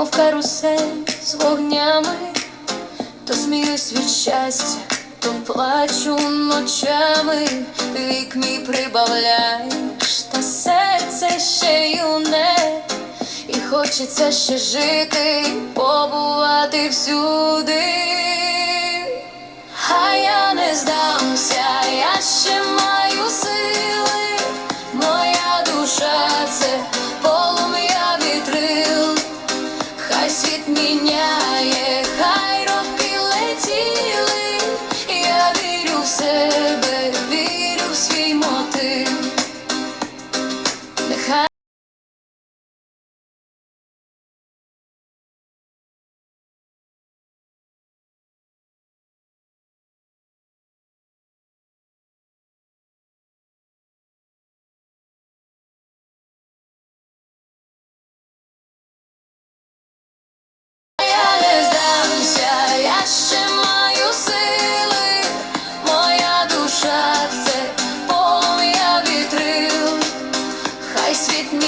мов карусель з вогнями, то сміюсь від щастя, то плачу ночами, вік мій прибавляєш, та серце ще юне, і хочеться ще жити, побувати всюди.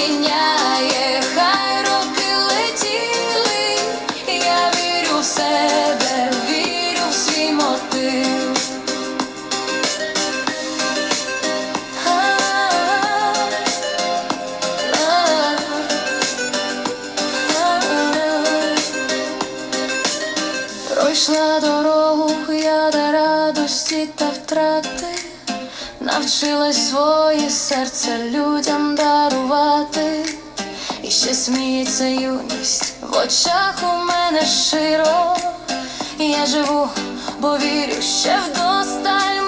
Міняє, хай роки летіли, я вірю в себе, вірю в свій. Пройшла дорогу я до радості та втрати, навчилась своє серце людям дарувати, і ще сміється юність в очах у мене широ. Я живу, бо вірю, ще вдосталь